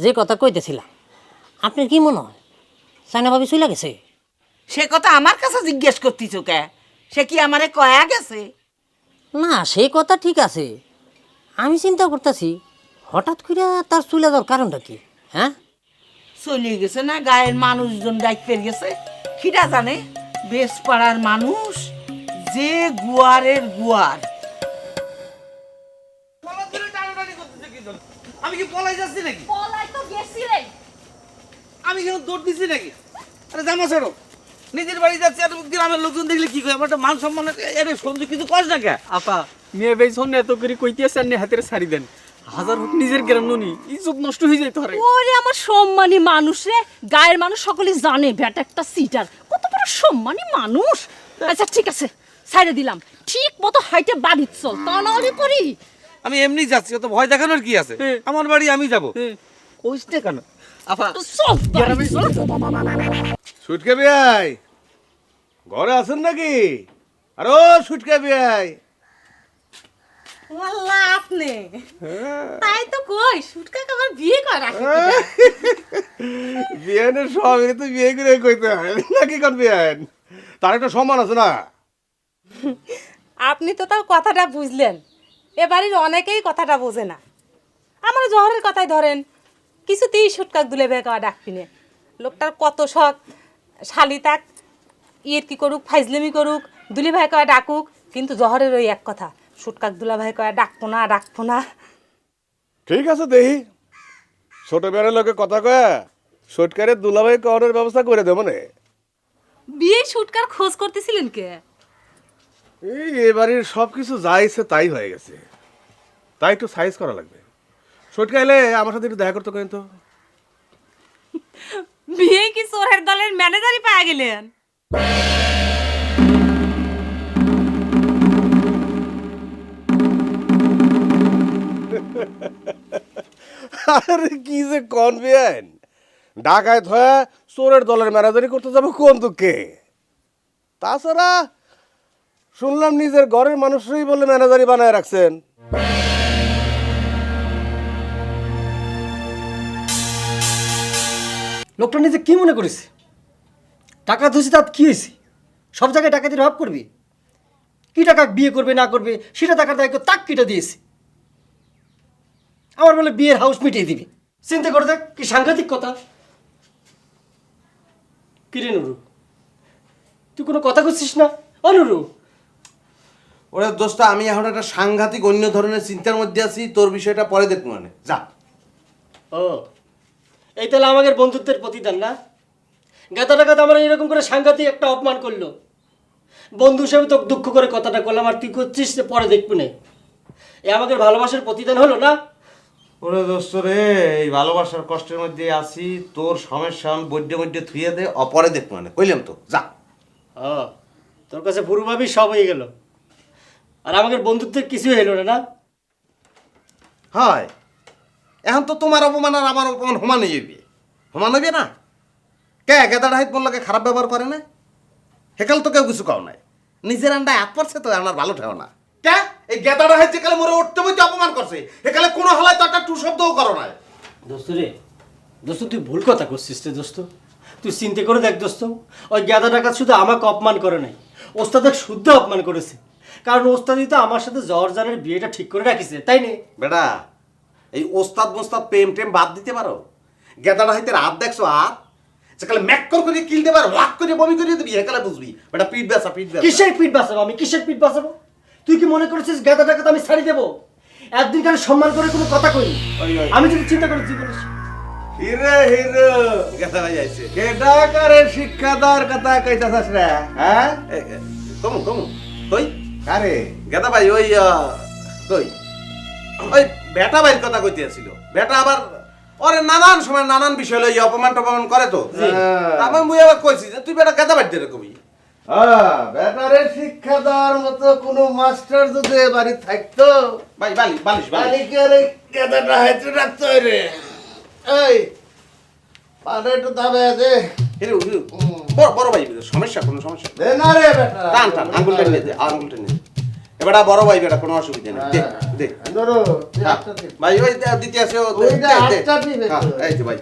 যে কথা কইতেছিলাম আপনার কি মনে হয়? সাইনা ভাবি চলে গেছে? সে কথা আমার কাছে জিজ্ঞেস করতিস কে? সে কি আমারে কয়া গেছে? না সেই কথা ঠিক আছে। আমি চিন্তা করতেছি হঠাৎ করে তার চলে যাওয়ার কারণটা কি হ্যাঁ? চলে গেছে না গায়ের মানুষজন দায়িত্ব গেছে। কিরা জানে? বেশ পাড়ার মানুষ যে গুয়ারের গুয়ার। আমি কি পলাই যাচ্ছি নাকি? পলাই তো গেছিলে আমি কেন দৌড় দিচ্ছি নাকি? আরে জামা ছাড়ো। নিজের বাড়ি যাচ্ছি আর গ্রামের লোকজন দেখলে কি করে আমার একটা মান সম্মান। আরে সঞ্জু কিছু কস না কে? আপা মেয়ে বেই শোন এত করে কইতেছে আর হাতের সারি দেন। হাজার হোক নিজের গ্রাম নুনি ইজ্জত নষ্ট হয়ে যায় তোরে ওরে আমার সম্মানী মানুষ রে গায়ের মানুষ সকলেই জানে ব্যাটা একটা সিটার। কত বড় সম্মানী মানুষ। আচ্ছা ঠিক আছে ছাইড়ে দিলাম। ঠিক মতো হাইটে বাড়ি চল তা না হলে করি। আমি এমনি যাচ্ছি অত ভয় দেখানোর কি আছে? হ্যাঁ। আমার বাড়ি আমি যাব। হ্যাঁ। কইস না কেন। সুটকে বিয়াই। ঘরে আছেন নাকি? আরও সুটকে বিয়াই। ওয়াল্লাহ আপনি তাই তো কই সুটকা আমার বিয়ে করা বিয়ানের সবাই তো বিয়ে করে কইতে হয়। নাকি কোন বিয়ান তার একটা সম্মান আছে না? আপনি তো তার কথাটা বুঝলেন। এ বাড়ির অনেকেই কথাটা বোঝে না। আমার জহরের কথাই ধরেন কিছুতেই সুটকাক দুলে বেকা ডাকবি নে লোকটার কত শখ শালি তাক ইয়ের কি করুক ফাইজলেমি করুক দুলি ভাই কয়া ডাকুক কিন্তু জহরের ওই এক কথা সুটকাক দুলা ভাই কয়া ডাকবো না ডাকবো না। ঠিক আছে দেহি। ছোট বিয়ানের লোকে কথা কয়া সুটকারে দুলাভাই করার ব্যবস্থা করে দেবো না। বিয়ে সুটকার খোঁজ করতেছিলেন কে? এই এবারের সব কিছু যা ইচ্ছে তাই হয়ে গেছে। তাই একটু সাইজ করা লাগবে। সুটকা এলে আমার সাথে একটু দেখা করতে কেন তো। বিয়ে কি চোরের দলের ম্যানেজারই পাওয়া গেলেন? আরে কি যে কন বিয়ান ঢাকায় থয়া চোরের দলের ম্যানেজারি করতে যাব কোন দুঃখে? তাছাড়া শুনলাম নিজের ঘরের মানুষরাই বলে ম্যানেজারি বানায় রাখছেন। লোকটা নিজে কি মনে করেছে? টাকা ধুসি তার কি হয়েছে? সব জায়গায় টাকাতির অভাব করবে? কি টাকা বিয়ে করবে, না করবে? সেটা টাকার দায়িত্ব তাক কিটা দিয়েছে? আমার বলে বিয়ের হাউস মিটিয়ে দিবি। চিন্তা করে দেখ, কি সাংঘাতিক কথা। কিরে নুরু? তুই কোনো কথা করছিস না? অনুরু ওরে দোস্ত আমি এখন একটা সাংঘাতিক অন্য ধরনের চিন্তার মধ্যে আছি তোর বিষয়টা পরে দেখব মানে। যা। ও এই তাহলে আমাদের বন্ধুত্বের প্রতিদান না? গাতা টাকা তো আমার এরকম করে সাংঘাতিক একটা অপমান করল। বন্ধু হিসেবে তোকে দুঃখ করে কথাটা করলাম আর তুই করছিস পরে দেখবি না। এ আমাদের ভালোবাসার প্রতিদান হলো না? ওরে দোস্ত রে এই ভালোবাসার কষ্টের মধ্যে আছি তোর সমস্যা আমি বড্ডে বড্ডে থুয়ে দে অপরে দেখব মানে। কইলাম তো যা। ও তোর কাছে পুরোভাবেই সব হয়ে গেল। আর আমাদের বন্ধুত্বের কিছুই হলো না না? হয়। এখন তো তোমার অপমান আর আমার অপমান সমান হয়ে যাবে সমান হইবে না? কে গেদাটা হাইত বললাকে খারাপ ব্যবহার করে না? সেকাল তো কেউ কিছু কাও নাই। নিজের আন্ডায় হাত পড়ছে তো আমার ভালো ঠেও না। কে? এই গেদাটা হাইত যেকালে মোরে উঠতে বইতে অপমান করছে সেকালে কোনো হালায় তো একটা টু শব্দও করো নাই। দোস্ত রে দোস্ত তুই ভুল কথা করছিস রে দোস্ত। তুই চিন্তা করে দেখ দোস্ত ওই গাদা টাকা শুধু আমাকে অপমান করে নাই ওস্তাদের শুদ্ধ অপমান করেছে। কারণ ওস্তাদি তো আমার সাথে জর্জানের বিয়েটা ঠিক করে রাখিছে তাই নে? বেটা এই ওস্তাদ মোস্তাদ প্রেম টেম বাদ দিতে পারো। গেদাটা হাইতে হাত দেখছ হাত সেকালে ম্যাক্কর করে কিল দেবার লাখ করে বমি করে দিবি হেকালে বুঝবি। বেটা পিঠ বেসা পিঠ বেসা কিসের পিঠ বাঁচাবো আমি? কিসের পিঠ বাঁচাবো? তুই কি মনে করেছিস গাদা টাকা তো আমি ছাড়ি দেবো? একদিন কালে সম্মান করে কোনো কথা কই আমি যদি চিন্তা করি জীবনে হিরে হিরে গেদা ভাই আইছে কেডা করে শিক্ষা দেওয়ার কথা কইতাছস রে হ্যাঁ? কমু কমু। কই? কারে গেদা ভাই ওই কই? ওই বেটা ভাইয়ের কথা কইতে আসছিল বেটা আবার ওরে নানান সময় নানান বিষয় লই অপমান টপমান করে তো। আমার মুই আবার কইছি যে তুই বেটা গেদা দিয়ে কবি। বেটারে শিক্ষা দেওয়ার মতো কোনো মাস্টার যদি বাড়ি থাকতো? ভাই বালিশ বালিশ। বালিকের কেদাটা হাইতে রাখতো রে। এই একটু দাবে দে। হিরু হিরু বড় বড় ভাই সমস্যা কোনো সমস্যা? দে না রে বেটা টান টান আঙ্গুলটা নিয়ে দে আঙ্গুলটা নিয়ে এবারে বড় ভাই বেটা কোনো অসুবিধা নেই। দে দে। ধরো ভাই ওই দে, দিতে আসে। হ্যাঁ, যে ভাই।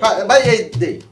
হ্যাঁ, ভাই এই দে।